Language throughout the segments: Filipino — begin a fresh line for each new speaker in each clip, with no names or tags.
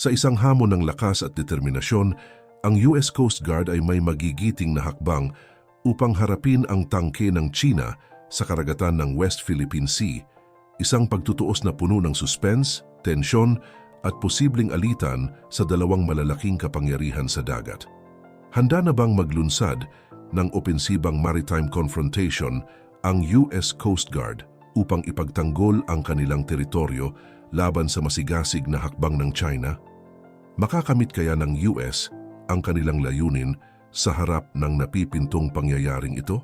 Sa isang hamon ng lakas at determinasyon, ang US Coast Guard ay may magigiting na hakbang upang harapin ang tangke ng China sa karagatan ng West Philippine Sea, isang pagtutuos na puno ng suspense, tensyon at posibleng alitan sa dalawang malalaking kapangyarihan sa dagat. Handa na bang maglunsad ng opensibang maritime confrontation ang US Coast Guard upang ipagtanggol ang kanilang teritoryo laban sa masigasig na hakbang ng China? Makakamit kaya ng US ang kanilang layunin sa harap ng napipintong pangyayaring ito?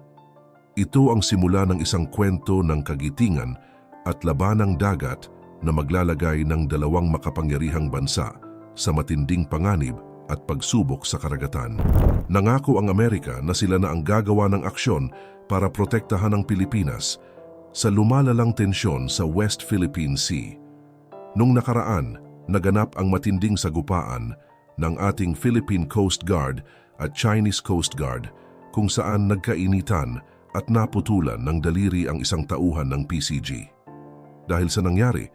Ito ang simula ng isang kwento ng kagitingan at labanang dagat na maglalagay ng dalawang makapangyarihang bansa sa matinding panganib at pagsubok sa karagatan. Nangako ang Amerika na sila na ang gagawa ng aksyon para protektahan ang Pilipinas sa lumalalang tensyon sa West Philippine Sea. Nung nakaraan, naganap ang matinding sagupaan ng ating Philippine Coast Guard at Chinese Coast Guard kung saan nagkainitan at naputulan ng daliri ang isang tauhan ng PCG. Dahil sa nangyari,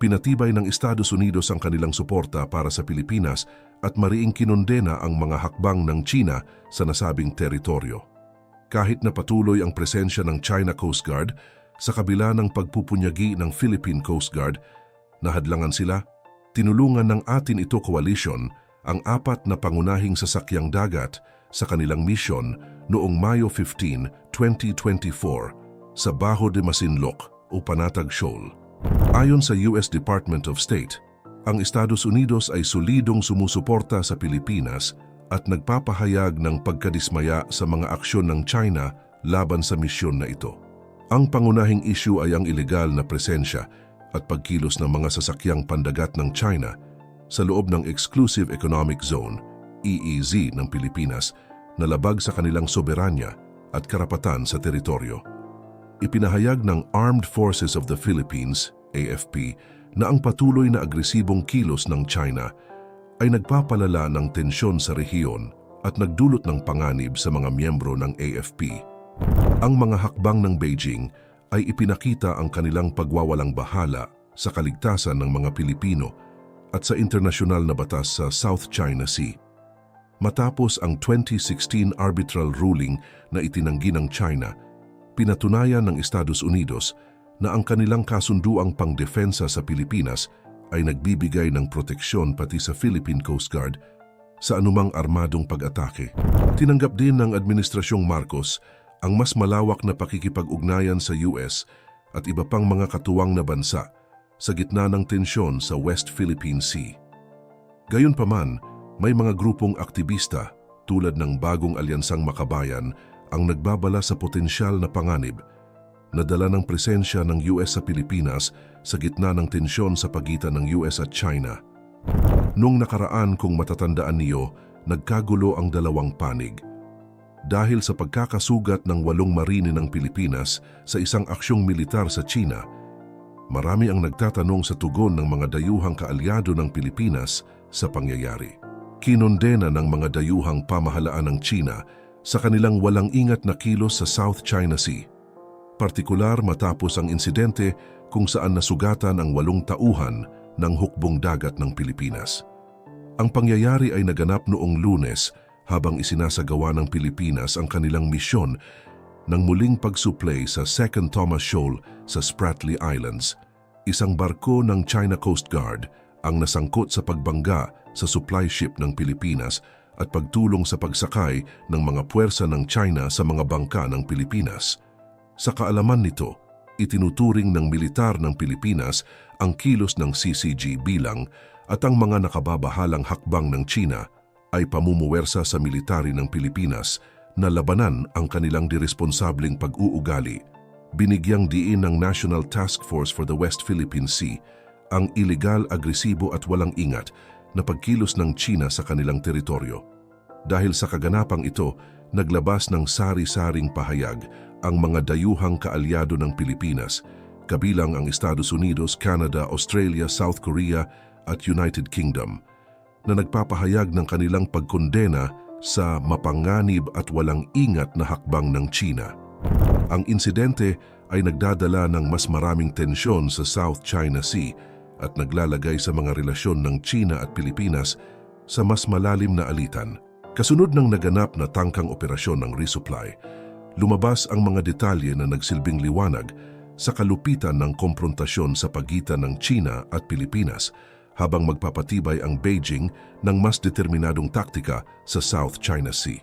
pinatibay ng Estados Unidos ang kanilang suporta para sa Pilipinas at mariing kinondena ang mga hakbang ng China sa nasabing teritoryo. Kahit na patuloy ang presensya ng China Coast Guard, sa kabila ng pagpupunyagi ng Philippine Coast Guard, nahadlangan sila tinulungan ng atin ito coalition ang apat na pangunahing sasakyang dagat sa kanilang misyon noong Mayo 15, 2024 sa Bajo de Masinloc o Panatag Shoal. Ayon sa US Department of State, ang Estados Unidos ay solidong sumusuporta sa Pilipinas at nagpapahayag ng pagkadismaya sa mga aksyon ng China laban sa misyon na ito. Ang pangunahing issue ay ang ilegal na presensya at pagkilos ng mga sasakyang pandagat ng China sa loob ng Exclusive Economic Zone, EEZ ng Pilipinas na labag sa kanilang soberanya at karapatan sa teritoryo. Ipinahayag ng Armed Forces of the Philippines, AFP, na ang patuloy na agresibong kilos ng China ay nagpapalala ng tensyon sa rehiyon at nagdulot ng panganib sa mga miyembro ng AFP. Ang mga hakbang ng Beijing ay ipinakita ang kanilang pagwawalang bahala sa kaligtasan ng mga Pilipino at sa internasyonal na batas sa South China Sea. Matapos ang 2016 arbitral ruling na itinanggi ng China, pinatunayan ng Estados Unidos na ang kanilang kasunduang pangdefensa sa Pilipinas ay nagbibigay ng proteksyon pati sa Philippine Coast Guard sa anumang armadong pag-atake. Tinanggap din ng Administrasyong Marcos ang mas malawak na pakikipag-ugnayan sa US at iba pang mga katuwang na bansa sa gitna ng tensyon sa West Philippine Sea. Gayunpaman, may mga grupong aktivista tulad ng bagong alyansang makabayan ang nagbabala sa potensyal na panganib na dala ng presensya ng US sa Pilipinas sa gitna ng tensyon sa pagitan ng US at China. Nung nakaraan kung matatandaan niyo, nagkagulo ang dalawang panig – dahil sa pagkakasugat ng walong marine ng Pilipinas sa isang aksyong militar sa China, marami ang nagtatanong sa tugon ng mga dayuhang kaalyado ng Pilipinas sa pangyayari. Kinondena ng mga dayuhang pamahalaan ng China sa kanilang walang ingat na kilos sa South China Sea, partikular matapos ang insidente kung saan nasugatan ang walong tauhan ng hukbong dagat ng Pilipinas. Ang pangyayari ay naganap noong lunes habang isinasagawa ng Pilipinas ang kanilang misyon ng muling pagsuplay sa Second Thomas Shoal sa Spratly Islands. Isang barko ng China Coast Guard ang nasangkot sa pagbangga sa supply ship ng Pilipinas at pagtulong sa pagsakay ng mga puwersa ng China sa mga bangka ng Pilipinas. Sa kaalaman nito, itinuturing ng militar ng Pilipinas ang kilos ng CCG bilang at ang mga nakababahalang hakbang ng China ay pamumuwersa sa military ng Pilipinas na labanan ang kanilang diresponsableng pag-uugali. Binigyang diin ng National Task Force for the West Philippine Sea ang ilegal, agresibo at walang ingat na pagkilos ng China sa kanilang teritoryo. Dahil sa kaganapang ito, naglabas ng sari-saring pahayag ang mga dayuhang kaalyado ng Pilipinas, kabilang ang Estados Unidos, Canada, Australia, South Korea at United Kingdom – na nagpapahayag ng kanilang pagkondena sa mapanganib at walang ingat na hakbang ng China. Ang insidente ay nagdadala ng mas maraming tensyon sa South China Sea at naglalagay sa mga relasyon ng China at Pilipinas sa mas malalim na alitan. Kasunod ng naganap na tangkang operasyon ng resupply, lumabas ang mga detalye na nagsilbing liwanag sa kalupitan ng komprontasyon sa pagitan ng China at Pilipinas habang magpapatibay ang Beijing ng mas determinadong taktika sa South China Sea.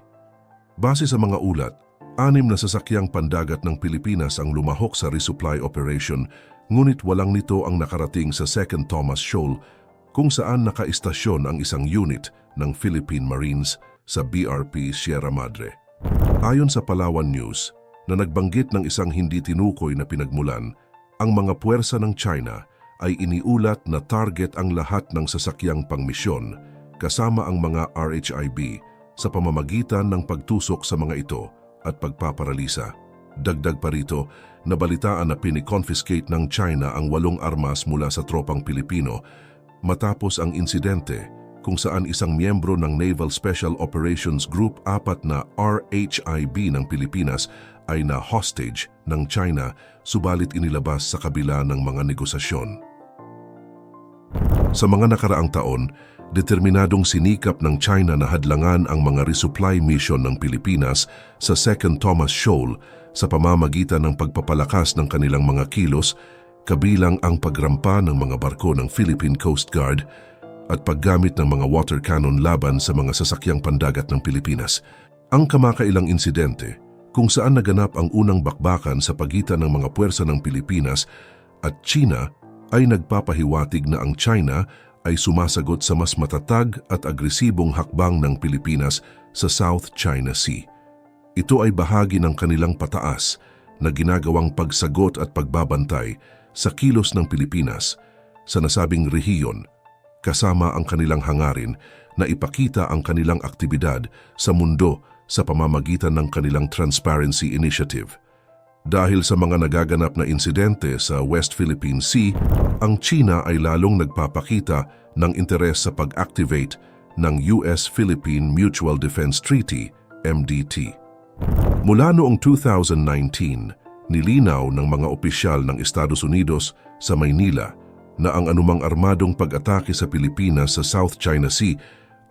Base sa mga ulat, anim na sasakyang pandagat ng Pilipinas ang lumahok sa resupply operation ngunit walang nito ang nakarating sa Second Thomas Shoal kung saan nakaistasyon ang isang unit ng Philippine Marines sa BRP Sierra Madre. Ayon sa Palawan News, na nagbanggit ng isang hindi tinukoy na pinagmulan, ang mga puwersa ng China ay iniulat na target ang lahat ng sasakyang pangmisyon kasama ang mga RHIB sa pamamagitan ng pagtusok sa mga ito at pagpaparalisa. Dagdag pa rito, nabalitaan na piniconfiscate ng China ang walong armas mula sa tropang Pilipino matapos ang insidente kung saan isang miyembro ng Naval Special Operations Group 4 na RHIB ng Pilipinas ay na hostage ng China subalit inilabas sa kabila ng mga negosasyon. Sa mga nakaraang taon, determinadong sinikap ng China na hadlangan ang mga resupply mission ng Pilipinas sa Second Thomas Shoal sa pamamagitan ng pagpapalakas ng kanilang mga kilos kabilang ang pagrampa ng mga barko ng Philippine Coast Guard at paggamit ng mga water cannon laban sa mga sasakyang pandagat ng Pilipinas. Ang kamakailang insidente kung saan naganap ang unang bakbakan sa pagitan ng mga puwersa ng Pilipinas at China ay nagpapahiwatig na ang China ay sumasagot sa mas matatag at agresibong hakbang ng Pilipinas sa South China Sea. Ito ay bahagi ng kanilang pataas na ginagawang pagsagot at pagbabantay sa kilos ng Pilipinas sa nasabing rehiyon kasama ang kanilang hangarin na ipakita ang kanilang aktibidad sa mundo sa pamamagitan ng kanilang Transparency Initiative. Dahil sa mga nagaganap na insidente sa West Philippine Sea, ang China ay lalong nagpapakita ng interes sa pag-activate ng US-Philippine Mutual Defense Treaty, MDT. Mula noong 2019, nilinaw ng mga opisyal ng Estados Unidos sa Maynila na ang anumang armadong pag-atake sa Pilipinas sa South China Sea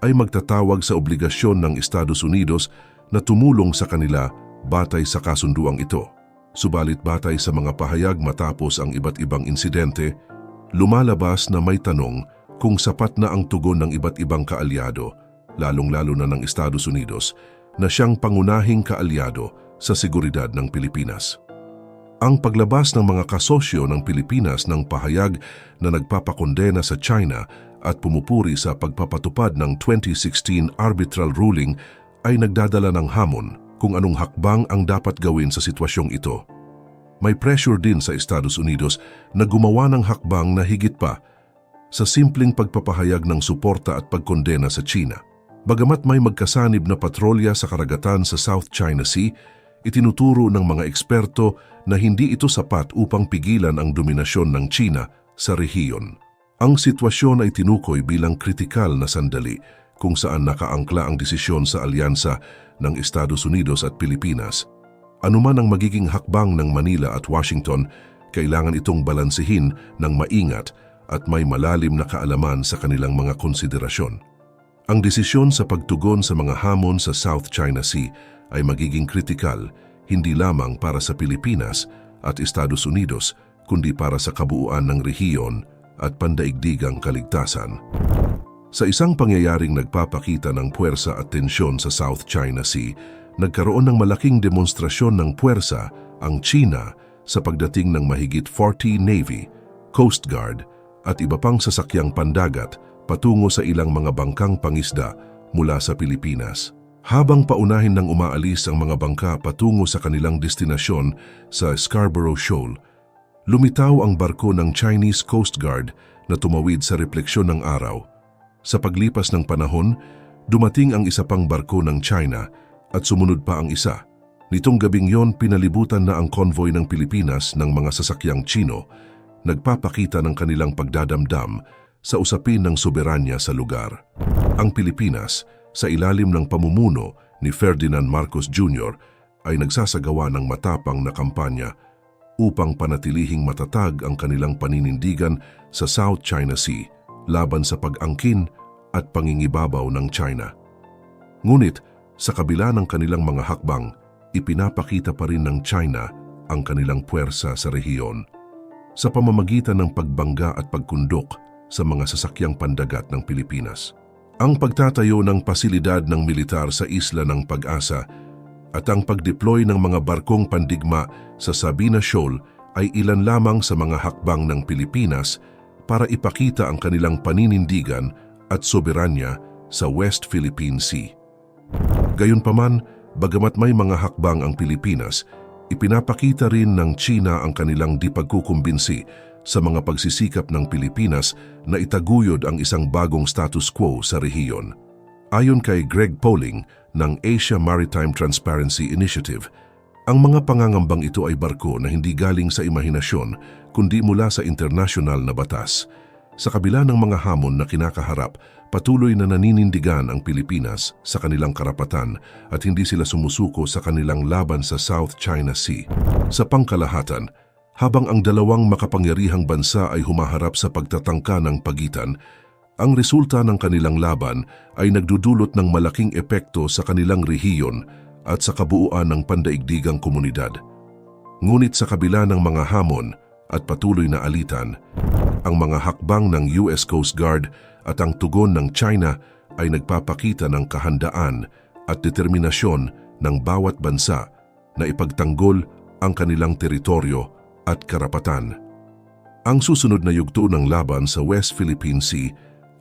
ay magtatawag sa obligasyon ng Estados Unidos na tumulong sa kanila batay sa kasunduang ito. Subalit batay sa mga pahayag matapos ang iba't ibang insidente, lumalabas na may tanong kung sapat na ang tugon ng iba't ibang kaalyado, lalong-lalo na ng Estados Unidos, na siyang pangunahing kaalyado sa seguridad ng Pilipinas. Ang paglabas ng mga kasosyo ng Pilipinas ng pahayag na nagpapakondena sa China at pumupuri sa pagpapatupad ng 2016 arbitral ruling ay nagdadala ng hamon kung anong hakbang ang dapat gawin sa sitwasyong ito. May pressure din sa Estados Unidos na gumawa ng hakbang na higit pa sa simpleng pagpapahayag ng suporta at pagkondena sa China. Bagamat may magkasanib na patrolya sa karagatan sa South China Sea, itinuturo ng mga eksperto na hindi ito sapat upang pigilan ang dominasyon ng China sa rehiyon. Ang sitwasyon ay tinukoy bilang kritikal na sandali kung saan nakaangkla ang desisyon sa alyansa ng Estados Unidos at Pilipinas. Anuman ang magiging hakbang ng Manila at Washington, kailangan itong balansehin ng maingat at may malalim na kaalaman sa kanilang mga konsiderasyon. Ang desisyon sa pagtugon sa mga hamon sa South China Sea ay magiging kritikal hindi lamang para sa Pilipinas at Estados Unidos kundi para sa kabuuan ng rehiyon at pandaigdigang kaligtasan. Sa isang pangyayaring nagpapakita ng puwersa at tensyon sa South China Sea, nagkaroon ng malaking demonstrasyon ng puwersa ang China sa pagdating ng mahigit 40 Navy, Coast Guard at iba pang sasakyang pandagat patungo sa ilang mga bangkang pangisda mula sa Pilipinas. Habang paunahin ng umaalis ang mga bangka patungo sa kanilang destinasyon sa Scarborough Shoal, lumitaw ang barko ng Chinese Coast Guard na tumawid sa refleksyon ng araw sa paglipas ng panahon, dumating ang isa pang barko ng China at sumunod pa ang isa. Nitong gabing yon pinalibutan na ang konvoy ng Pilipinas ng mga sasakyang Chino, nagpapakita ng kanilang pagdadamdam sa usapin ng soberanya sa lugar. Ang Pilipinas, sa ilalim ng pamumuno ni Ferdinand Marcos Jr., ay nagsasagawa ng matapang na kampanya upang panatilihing matatag ang kanilang paninindigan sa South China Sea laban sa pag-angkin at pangingibabaw ng China. Ngunit, sa kabila ng kanilang mga hakbang, ipinapakita pa rin ng China ang kanilang puwersa sa rehiyon sa pamamagitan ng pagbangga at pagkundok sa mga sasakyang pandagat ng Pilipinas. Ang pagtatayo ng pasilidad ng militar sa isla ng Pag-asa at ang pagdeploy ng mga barkong pandigma sa Sabina Shoal ay ilan lamang sa mga hakbang ng Pilipinas para ipakita ang kanilang paninindigan at soberanya sa West Philippine Sea. Gayunpaman, bagamat may mga hakbang ang Pilipinas, ipinapakita rin ng China ang kanilang di pagkukumbinsi sa mga pagsisikap ng Pilipinas na itaguyod ang isang bagong status quo sa rehiyon. Ayon kay Greg Poling ng Asia Maritime Transparency Initiative, ang mga pangangambang ito ay barko na hindi galing sa imahinasyon kundi mula sa internasyonal na batas. Sa kabila ng mga hamon na kinakaharap, patuloy na naninindigan ang Pilipinas sa kanilang karapatan at hindi sila sumusuko sa kanilang laban sa South China Sea. Sa pangkalahatan, habang ang dalawang makapangyarihang bansa ay humaharap sa pagtatangka ng pagitan, ang resulta ng kanilang laban ay nagdudulot ng malaking epekto sa kanilang rehiyon at sa kabuuan ng pandaigdigang komunidad. Ngunit sa kabila ng mga hamon at patuloy na alitan, ang mga hakbang ng US Coast Guard at ang tugon ng China ay nagpapakita ng kahandaan at determinasyon ng bawat bansa na ipagtanggol ang kanilang teritoryo at karapatan. Ang susunod na yugto ng laban sa West Philippine Sea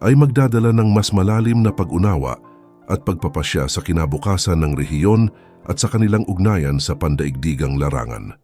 ay magdadala ng mas malalim na pag-unawa at pagpapasya sa kinabukasan ng rehiyon at sa kanilang ugnayan sa pandaigdigang larangan.